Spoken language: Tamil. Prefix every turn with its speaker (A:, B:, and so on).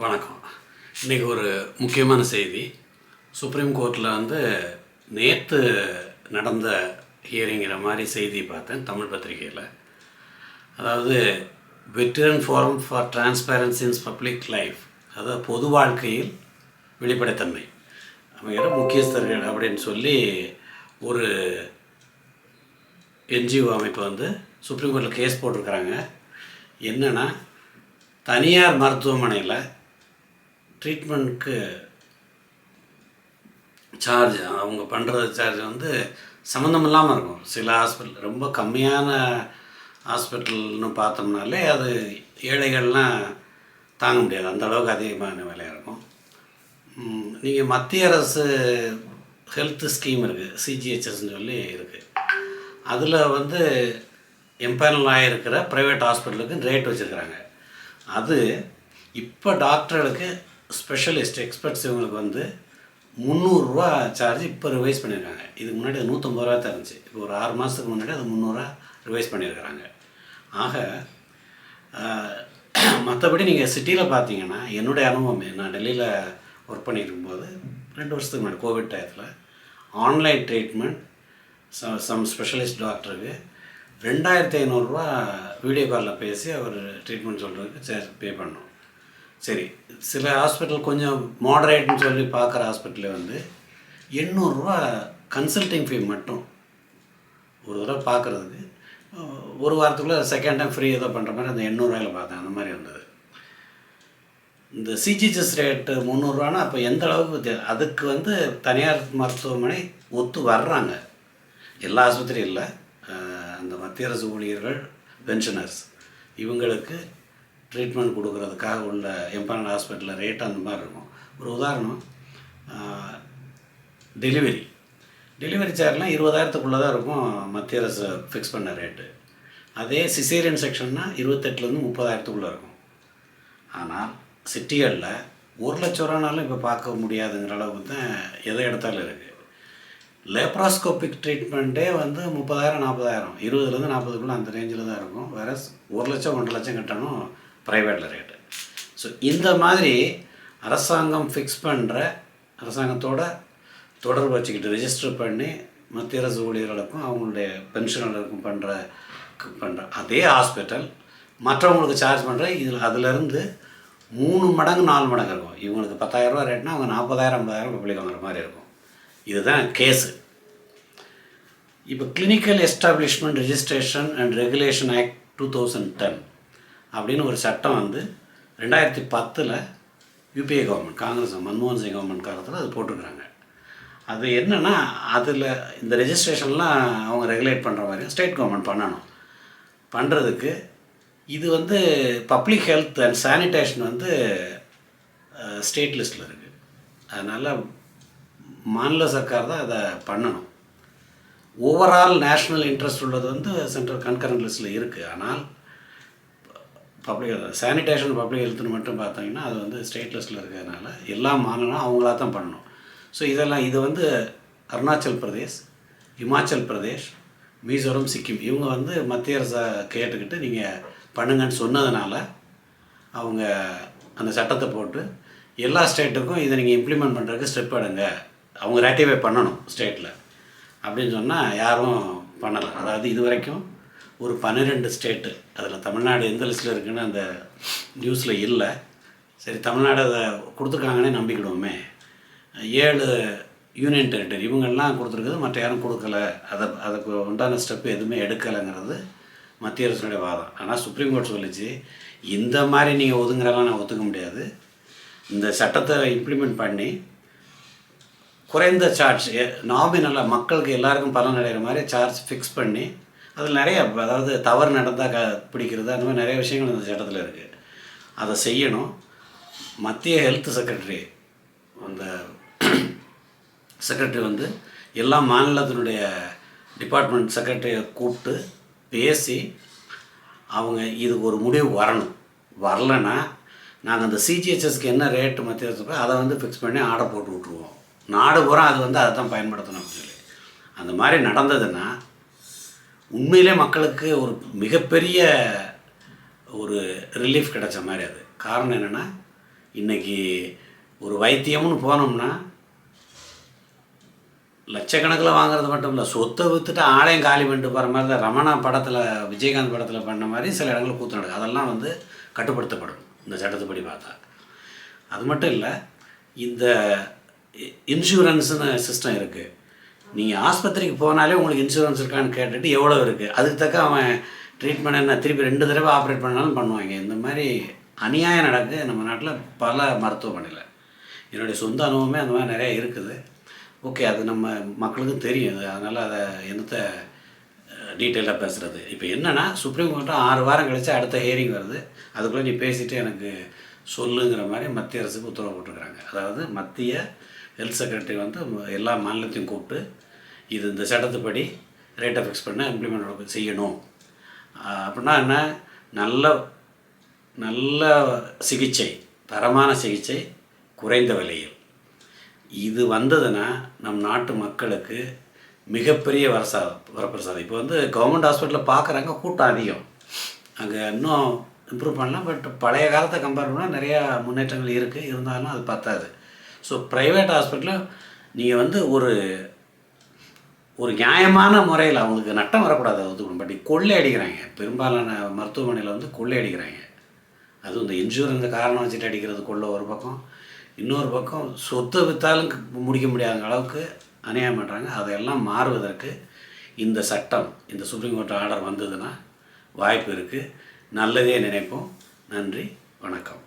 A: வணக்கம். இன்றைக்கி ஒரு முக்கியமான செய்தி. சுப்ரீம் கோர்ட்டில் வந்து நேற்று நடந்த ஹியரிங்கிற மாதிரி செய்தி பார்த்தேன் தமிழ் பத்திரிகையில். அதாவது veteran forum for transparency in public life அதாவது பொது வாழ்க்கையில் வெளிப்படைத்தன்மை. அவங்க முக்கியஸ்தர்கள் அப்படின்னு சொல்லி ஒரு என்ஜிஓ அமைப்பு வந்து சுப்ரீம் கோர்ட்டில் கேஸ் போட்டிருக்கிறாங்க. என்னென்னா தனியார் மருத்துவமனையில் ட்ரீட்மெண்ட்க்கு சார்ஜ் அவங்க பண்ணுற சார்ஜ் வந்து சம்மந்தம் இல்லாமல் இருக்கும். சில ஹாஸ்பிட்டல் ரொம்ப கம்மியான ஹாஸ்பிட்டல்னு பார்த்தோம்னாலே அது ஏழைகள்லாம் தாங்க முடியாது. அந்த அளவுக்கு அதிகமான விலையாக இருக்கும். நீங்கள் மத்திய அரசு ஹெல்த் ஸ்கீம் இருக்குது சிஜிஹெச்எஸ்ன்னு சொல்லி இருக்குது அதில் வந்து எம்பேனல் ஆகிருக்கிற ப்ரைவேட் ஹாஸ்பிட்டலுக்கு ரேட் வச்சுருக்குறாங்க. அது இப்போ டாக்டர்களுக்கு ஸ்பெஷலிஸ்ட் எக்ஸ்பர்ட்ஸ் இவங்களுக்கு வந்து முந்நூறுரூவா சார்ஜ் இப்போ ரிவைஸ் பண்ணியிருக்காங்க இதுக்கு முன்னாடி அது நூற்றம்பது ரூபா தான் இருந்துச்சு. இப்போ ஒரு ஆறு மாதத்துக்கு முன்னாடி அது முந்நூறுரூவா ரிவைஸ் பண்ணியிருக்கிறாங்க ஆக மற்றபடி நீங்கள் சிட்டியில் பார்த்தீங்கன்னா என்னுடைய அனுபவமே நான் டெல்லியில் ஒர்க் பண்ணியிருக்கும்போது ரெண்டு வருஷத்துக்கு முன்னாடி கோவிட் டயத்தில் ஆன்லைன் ட்ரீட்மெண்ட் சம் ஸ்பெஷலிஸ்ட் டாக்டருக்கு ரெண்டாயிரத்தி ஐநூறுரூவா வீடியோ காலில் பேசி அவர் ட்ரீட்மெண்ட் சொல்கிறதுக்கு சே பே பண்ணோம். சரி சில ஹாஸ்பிட்டல் கொஞ்சம் மாடரேட்னு சொல்லி பார்க்குற ஹாஸ்பிட்டலில் வந்து எண்ணூறுரூவா கன்சல்டிங் ஃபீ மட்டும் ஒரு தடவை பார்க்குறதுக்கு. ஒரு வாரத்துக்குள்ளே செகண்ட் டைம் ஃப்ரீ ஏதோ பண்ணுற மாதிரி அந்த எண்ணூறுவாயில் பார்த்தேன் அந்த மாதிரி இருந்தது இந்த சிஜிஹெச்எஸ் ரேட்டு முந்நூறுரூவானா அப்போ எந்த அளவுக்கு அதுக்கு வந்து தனியார் மருத்துவமனை ஒத்து வர்றாங்க. எல்லா ஆஸ்பத்திரியும் இல்லை அந்த மத்திய அரசு ஊழியர்கள் பென்ஷனர்ஸ் இவங்களுக்கு ட்ரீட்மெண்ட் கொடுக்கறதுக்காக உள்ள எம்பனல் ஹாஸ்பிட்டலில் ரேட் அந்த மாதிரி இருக்கும். ஒரு உதாரணம் டெலிவரி டெலிவரி சார்ஜ்லாம் இருபதாயிரத்துக்குள்ளே தான் இருக்கும் மத்திய அரசு ஃபிக்ஸ் பண்ண ரேட்டு அதே சிசேரியன் செக்ஷன்னா இருபத்தெட்டுலேருந்து முப்பதாயிரத்துக்குள்ளே இருக்கும். ஆனால் சிட்டிகளில் ஒரு லட்ச ரூபானாலும் இப்போ பார்க்க முடியாதுங்கிற அளவுக்கு தான் எதை எடுத்தாலும் இருக்குது லேப்ராஸ்கோபிக் ட்ரீட்மெண்ட்டே வந்து முப்பதாயிரம் நாற்பதாயிரம் இருபதுலேருந்து நாற்பதுக்குள்ளே அந்த ரேஞ்சில் தான் இருக்கும். வேறு ஒரு லட்சம் ஒன்றரை லட்சம் கட்டணும். ப்ரைவேட்டில் ரேட்டு ஸோ இந்த மாதிரி அரசாங்கம் ஃபிக்ஸ் பண்ணுற அரசாங்கத்தோட தொடர்பு வச்சுக்கிட்டு ரிஜிஸ்டர் பண்ணி மத்திய அரசு ஊழியர்களுக்கும் அவங்களுடைய பென்ஷனர்களுக்கும் பண்ணுற பண்ணுற அதே ஹாஸ்பிட்டல் மற்றவங்களுக்கு சார்ஜ் பண்ணுற இதில் அதுலேருந்து மூணு மடங்கு நாலு மடங்கு இருக்கும். இவங்களுக்கு பத்தாயிரரூபா ரேட்னா அவங்க நாற்பதாயிரம் ஐம்பதாயிரம் பப்ளிக் வாங்குற மாதிரி இருக்கும். இதுதான் கேஸு இப்போ clinical establishment registration and regulation act two thousand ten அப்படின்னு ஒரு சட்டம் வந்து ரெண்டாயிரத்தி பத்தில் யூபிஏ கவர்மெண்ட் காங்கிரஸ் மன்மோகன் சிங் கவர்மெண்ட் காலத்தில் அது போட்டிருக்கிறாங்க. அது என்னென்னா அதில் இந்த ரெஜிஸ்ட்ரேஷன்லாம் அவங்க ரெகுலேட் பண்ணுற மாதிரி ஸ்டேட் கவர்மெண்ட் பண்ணணும். பண்ணுறதுக்கு இது வந்து பப்ளிக் ஹெல்த் அண்ட் சானிடேஷன் வந்து ஸ்டேட் லிஸ்ட்டில் இருக்குது அதனால் மாநில சர்க்கார் தான் அதை பண்ணணும். ஓவரால் நேஷ்னல் இன்ட்ரெஸ்ட் உள்ளது வந்து சென்ட்ரல் கன்கரண்ட் லிஸ்ட்டில் இருக்குது ஆனால் பப்ளிக் சானிடேஷன் பப்ளிக் ஹெல்த்னு மட்டும் பார்த்தீங்கன்னா அது வந்து ஸ்டேட் லிஸ்ட்டில் இருக்கிறதுனால எல்லா மாநிலம் அவங்களா தான் பண்ணணும். ஸோ இதெல்லாம் இது வந்து அருணாச்சல் பிரதேஷ் இமாச்சல் பிரதேஷ் மிசோரம் சிக்கிம். இவங்க வந்து மத்திய அரசை கேட்டுக்கிட்டு நீங்கள் பண்ணுங்கன்னு சொன்னதுனால அவங்க அந்த சட்டத்தை போட்டு எல்லா ஸ்டேட்டுக்கும் இதை நீங்கள் இம்ப்ளிமெண்ட் பண்ணுறதுக்கு ஸ்டெப் எடுங்க. அவங்க ரேட்டிஃபை பண்ணணும் ஸ்டேட்டில் அப்படின்னு சொன்னால் யாரும் பண்ணலை. அதாவது இது வரைக்கும் ஒரு பன்னிரெண்டு ஸ்டேட்டு அதில் தமிழ்நாடு எந்த லிஸ்ட்டில் இருக்குன்னு அந்த நியூஸில் இல்லை. சரி தமிழ்நாடு அதை கொடுத்துருக்காங்கன்னே நம்பிக்கிடுவோமே. ஏழு யூனியன் டெரிட்டரி இவங்கெல்லாம் கொடுத்துருக்குது மற்ற யாரும் கொடுக்கல. அதை அதுக்கு உண்டான ஸ்டெப் எதுவுமே எடுக்கலைங்கிறது மத்திய அரசுடைய வாதம். ஆனால் சுப்ரீம் கோர்ட் சொல்லிச்சு இந்த மாதிரி நீங்கள் ஒதுங்குறலாம் நான் ஒத்துக்க முடியாது. இந்த சட்டத்தை இம்ப்ளிமெண்ட் பண்ணி குறைந்த சார்ஜ் நாமினலாக மக்களுக்கு எல்லாருக்கும் பலன் அடைகிற மாதிரி சார்ஜ் ஃபிக்ஸ் பண்ணி அதில் நிறைய அதாவது தவறு நடந்தால் க பிடிக்கிறது அந்த மாதிரி நிறைய விஷயங்கள் இந்த சட்டத்தில் இருக்குது அதை செய்யணும். மத்திய ஹெல்த் செக்ரட்டரி அந்த செக்ரட்டரி வந்து எல்லா மாநிலத்தினுடைய டிபார்ட்மெண்ட் செக்ரட்டரியை கூப்பிட்டு பேசி அவங்க இதுக்கு ஒரு முடிவு வரணும். வரலைன்னா நாங்கள் அந்த சிஜிஹெச்எஸ்க்கு என்ன ரேட்டு மத்திய அரசு அதை வந்து ஃபிக்ஸ் பண்ணி ஆர்டர் போட்டு விட்ருவோம் நாடு பூரா அது வந்து அதை தான் பயன்படுத்தணும் அப்படின்னு சொல்லி. அந்த மாதிரி நடந்ததுன்னா உண்மையிலே மக்களுக்கு ஒரு மிகப்பெரிய ஒரு ரிலீஃப் கிடைச்ச மாதிரி அது. காரணம் என்னென்னா இன்றைக்கி ஒரு வைத்தியம்னு போனோம்னா லட்சக்கணக்கில் வாங்குறது மட்டும் இல்லை சொத்தை விற்றுட்டு ஆலயம் காலி பண்ணிட்டு போகிற மாதிரி தான் ரமணா படத்தில் விஜயகாந்த் படத்தில் பண்ண மாதிரி சில இடங்களில் கூத்து நடக்கும் அதெல்லாம் வந்து கட்டுப்படுத்தப்படும் இந்த சட்டத்துப்படி பார்த்தா. அது மட்டும் இல்லை இந்த இன்சூரன்ஸுன்னு சிஸ்டம் இருக்குது நீங்கள் ஆஸ்பத்திரிக்கு போனாலே உங்களுக்கு இன்சூரன்ஸ் இருக்கான்னு கேட்டுட்டு எவ்வளோ இருக்குது அதுக்கு தக்க அவன் ட்ரீட்மெண்ட் என்ன திருப்பி ரெண்டு தடவை ஆப்ரேட் பண்ணாலும் பண்ணுவாங்க. இந்த மாதிரி அநியாயம் நடக்குது. நம்ம நாட்டில் பல மருத்துவமனையில். என்னுடைய சொந்த அனுபவமே அந்த மாதிரி நிறைய இருக்குது. ஓகே அது நம்ம மக்களுக்கும் தெரியும். அது அதனால் அதை என்னத்தை டீட்டெயிலாக பேசுகிறது இப்போ என்னென்னா சுப்ரீம் கோர்ட்டும் ஆறு வாரம் கழிச்சு அடுத்த ஹியரிங் வருது. அதுக்குள்ளே நீ பேசிவிட்டு எனக்கு சொல்லுங்கிற மாதிரி மத்திய அரசுக்கு உத்தரவு போட்டிருக்கிறாங்க. அதாவது மத்திய ஹெல்த் செக்ரட்டரி வந்து எல்லா மாநிலத்தையும் கூப்பிட்டு இது இந்த சட்டத்துப்படி ரேட்டை ஃபிக்ஸ் பண்ண இம்ப்ளிமெண்ட் செய்யணும். அப்படின்னா என்ன? நல்ல நல்ல சிகிச்சை தரமான சிகிச்சை குறைந்த விலையில். இது வந்ததுன்னா நம் நாட்டு மக்களுக்கு மிகப்பெரிய வரசா வரப்பிரசாதம். இப்போ வந்து கவர்மெண்ட் ஹாஸ்பிட்டலில் பார்க்குறாங்க கூட்டம் அதிகம். அங்கே இன்னும் இம்ப்ரூவ் பண்ணலாம் பட் பழைய காலத்தை கம்பேர் பண்ணால் நிறையா முன்னேற்றங்கள் இருக்குது இருந்தாலும் அது பத்தாது. ஸோ ப்ரைவேட் ஹாஸ்பிட்டலில் நீங்கள் வந்து ஒரு ஒரு நியாயமான முறையில் அவங்களுக்கு நட்டம் வரக்கூடாது ஒத்துக்கணும் பட் கொள்ளை அடிக்கிறாங்க. பெரும்பாலான மருத்துவமனையில் வந்து கொள்ளை அடிக்கிறாங்க. அதுவும் இந்த இன்சூரன்ஸ் காரணம் வச்சுட்டு அடிக்கிறது கொள்ளை ஒரு பக்கம். இன்னொரு பக்கம் சொத்தை விற்றாலும் முடிக்க முடியாத அளவுக்கு அநியாயம் பண்ணுறாங்க அதையெல்லாம் மாறுவதற்கு இந்த சட்டம் இந்த சுப்ரீம் கோர்ட் ஆர்டர் வந்ததுன்னா வாய்ப்பு இருக்குது நல்லதே நினைப்போம். நன்றி. வணக்கம்.